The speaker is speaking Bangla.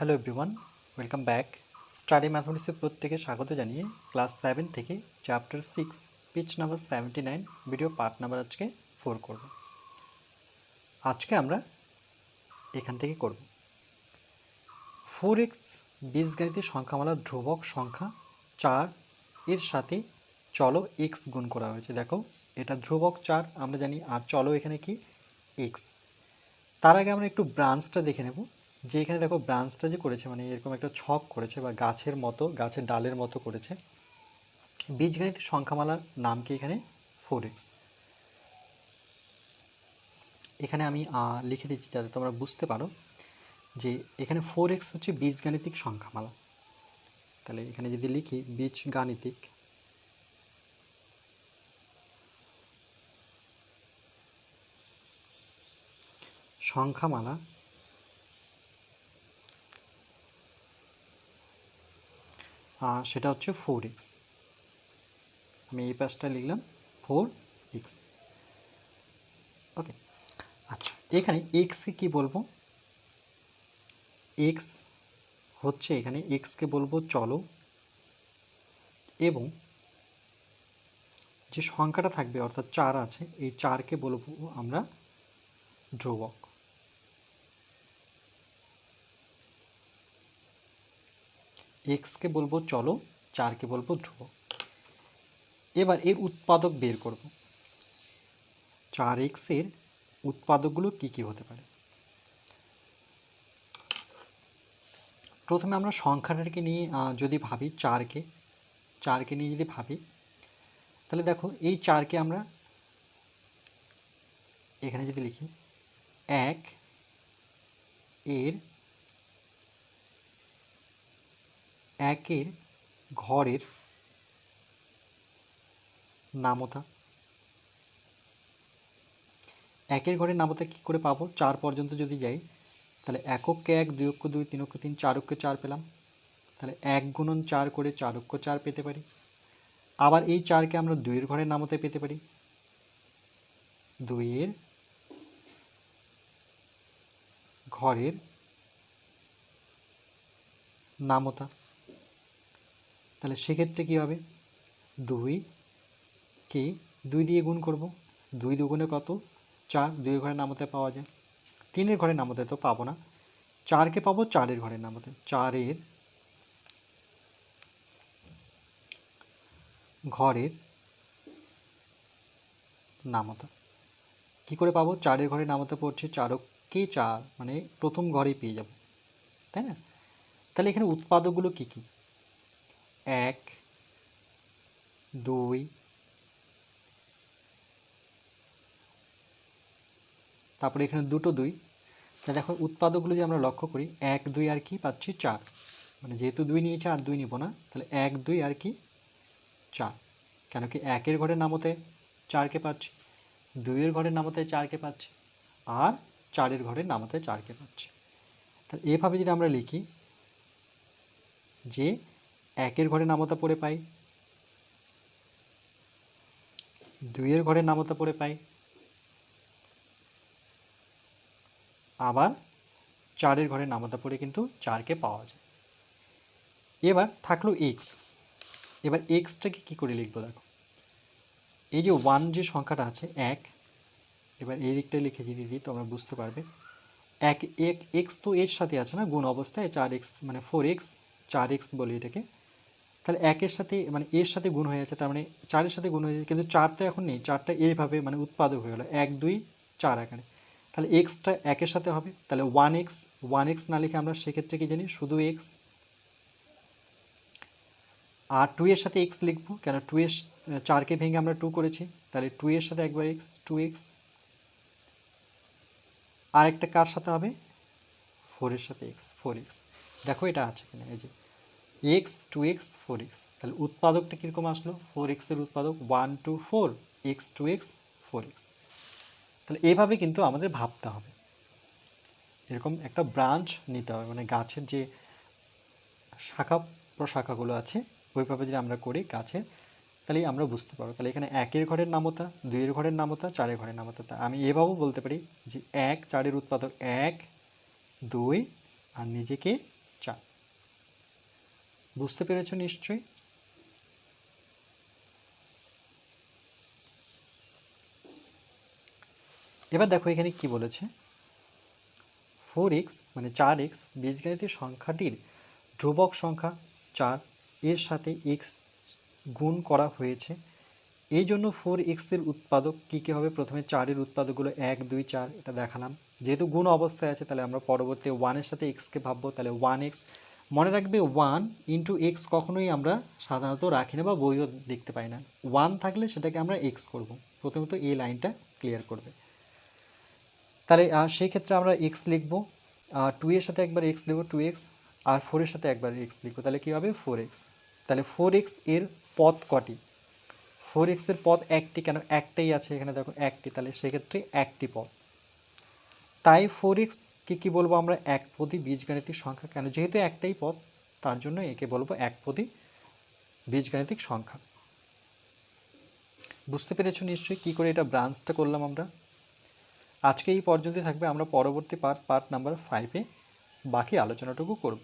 Hello everyone welcome back study ম্যাথমেটিক্সে প্রত্যেকে স্বাগত জানিয়ে ক্লাস সেভেন থেকে chapter six page number seventy nine video part number আজকে ফোর করব। আজকে আমরা এখান থেকে করব। ফোর এক্স বীজগণিতের সংখ্যামালার ধ্রুবক সংখ্যা চার, এর সাথে চলো এক্স গুণ করা হয়েছে। দেখো, এটা ধ্রুবক চার, আমরা জানি আর চলো এখানে কি? এক্স তার আগে আমরা একটু ব্রাঞ্চটা দেখে নেব। যে এখানে দেখো ব্রাঞ্চটা যে করেছে মানে এরকম একটা ছক করেছে বা গাছের মতো, গাছের ডালের মতো করেছে বীজগণিতের সংখ্যামালার নাম কি এখানে? ফোর এক্স এখানে আমি লিখে দিচ্ছি যাতে তোমরা বুঝতে পারো যে এখানে ফোর এক্স হচ্ছে বীজগাণিতিক সংখ্যামালা। তাহলে এখানে যদি লিখি বীজগাণিতিক, সংখ্যামালা সেটা হচ্ছে ফোর এক্স আমি এই পাশটা লিখলাম ফোর এক্স ওকে আচ্ছা এখানে এক্সকে কি বলব? এক্স হচ্ছে এখানে এক্সকে বলব চলো। এবং যে সংখ্যাটা থাকবে, অর্থাৎ চার আছে, এই চারকে বলব আমরা ধ্রুবক। এক্সকে বলব চলো চারকে বলব ধ্রুবক এবার এর উৎপাদক বের করব। চার এক্সের উৎপাদকগুলো কি কি হতে পারে? প্রথমে আমরা সংখ্যাটাকে নিয়ে যদি ভাবি চারকে চারকে নিয়ে যদি ভাবি, তাহলে দেখো এই চারকে আমরা এখানে যদি লিখি, এক এর একের ঘরের নামতা। একের ঘরের নামতা কি করে পাবো? চার পর্যন্ত যদি যাই, তাহলে এককে এক, দুই অক্ষ দুই তিন অক্ষ তিন চার অক্ষ চার পেলাম। তাহলে এক গুণন চার করে চার অক্ষ চার পেতে পারি। আবার এই চারকে আমরা দুইয়ের ঘরের নামতে পেতে পারি। দুইয়ের ঘরের নামতা। তাহলে সেক্ষেত্রে কী হবে? দুই কে? দুই দিয়ে গুণ করব। দুই দুগুণে কত? চার। দুই ঘরের নামতে পাওয়া যায়। তিনের ঘরের নামতে তো পাবো না। চারকে পাবো চারের ঘরের নামতে। চারের ঘরের নামতা। কি করে পাবো? চারের ঘরের নামতে পড়ছে চারককে চার। মানে প্রথম ঘরেই পেয়ে যাব। তাই না? তাহলে এখানে উৎপাদকগুলো কি কি? এক, দুই, তারপরে এখানে দুটো দুই। তা দেখো, উৎপাদকগুলো যে আমরা লক্ষ্য করি, এক, দুই আর কি পাচ্ছি চার। মানে যেহেতু দুই নিয়েছে আর দুই নিব না, তাহলে এক, দুই আর কি চার। কেন কি একের ঘরের নামতে চারকে পাচ্ছি, দুইয়ের ঘরের নামতে চারকে পাচ্ছি, আর চারের ঘরের নামতে চারকে পাচ্ছি। তাহলে এভাবে যদি আমরা লিখি যে একের ঘরে নামতা পড়ে পাই। দুইয়ের ঘরে নামতা পড়ে পাই। আবার চারের ঘরে নামতা পড়ে কিন্তু চারকে পাওয়া যায়। এবার থাকল এক্স এবার এক্সটাকে কী করে লিখব দেখো? এই যে ওয়ান যে সংখ্যাটা আছে, এক, এবার এই দিকটায় লিখে যদি দিই তোমরা বুঝতে পারবে। এক এক এক্স তো এর সাথে আছে না, গুণ অবস্থায় চার এক্স মানে ফোর এক্স চার এক্স বলি এটাকে তাহলে একের সাথে মানে এর সাথে গুণ হয়ে যাচ্ছে, তার মানে চারের সাথে গুণ হয়ে যাচ্ছে, কিন্তু চার তো এখন নেই, চারটা এইভাবে মানে উৎপাদক হয়ে গেলো, এক, দুই, চার এখানে। তাহলে এক্সটা একের সাথে হবে, তাহলে ওয়ান এক্স ওয়ান এক্স না লিখে আমরা সেক্ষেত্রে কি জানি, শুধু এক্স আর টু এর সাথে এক্স লিখব, কেন টু এর চারকে ভেঙে আমরা টু করেছি, তাহলে টু এর সাথে একবার এক্স টু এক্স আর একটা কার সাথে হবে? ফোরের সাথে এক্স ফোর এক্স দেখো এটা আছে কিনা, এই যে x two x four x তাহলে উৎপাদকটা কীরকম আসলো? ফোর এক্সের উৎপাদক one two four x two x four x তাহলে এভাবে কিন্তু আমাদের ভাবতে হবে। এরকম একটা ব্রাঞ্চ নিতে হবে মানে গাছের যে শাখা, প্রশাখাগুলো আছে, ওইভাবে যদি আমরা করি গাছের, তাহলেই আমরা বুঝতে পারব। তাহলে এখানে একের ঘরের নামতা দুইয়ের ঘরের নামতা চারের ঘরের নামতা তা আমি এভাবেও বলতে পারি যে এক, চারের উৎপাদক এক, দুই, আর নিজেকে চার। বুঝতে পেরেছ নিশ্চয়ই? এবার দেখো এখানে কি বলেছে। ফোর এক্স মানে চার এক্স বীজগণিতের সংখ্যাটির ধ্রুবক সংখ্যা চার, এর সাথে এক্স গুণ করা হয়েছে। এই জন্য ফোর এক্সের উৎপাদক কী কী হবে? প্রথমে চারের উৎপাদকগুলো এক, দুই, চার, এটা দেখালাম। যেহেতু গুণ অবস্থায় আছে, তাহলে আমরা পরবর্তী ওয়ানের সাথে এক্সকে ভাববো, তাহলে ওয়ান এক্স মনে রাখবে ওয়ান ইন্টু এক্স কখনোই আমরা সাধারণত রাখি না বা বইও দেখতে পাই না। ওয়ান থাকলে সেটাকে আমরা এক্স করব। প্রথমত এই লাইনটা ক্লিয়ার করবে। তাহলে সেই ক্ষেত্রে আমরা এক্স লিখব। টু এর সাথে একবার এক্স লিখব টু এক্স আর ফোরের সাথে একবার এক্স লিখব। তাহলে কী হবে? ফোর এক্স তাহলে ফোর এক্সের পথ কটি? ফোর এক্সের পথ একটি কেন? একটাই আছে এখানে, দেখো, একটি। তাহলে সেক্ষেত্রে একটি পথ। তাই ফোর এক্সকে কি বলব আমরা এক একপদী বীজগাণিতিক সংখ্যা কেন? যেহেতু একটাই পদ, তার জন্য একে বলব এক একপদী বীজগাণিতিক সংখ্যা। বুঝতে পেরেছ নিশ্চয়ই কি করে এটা ব্রাঞ্চটা করলাম আমরা? আজকে এই পর্যন্তই থাকবে, আমরা পরবর্তী পার্ট পার্ট নাম্বার ফাইভে বাকি আলোচনাটুকু করব।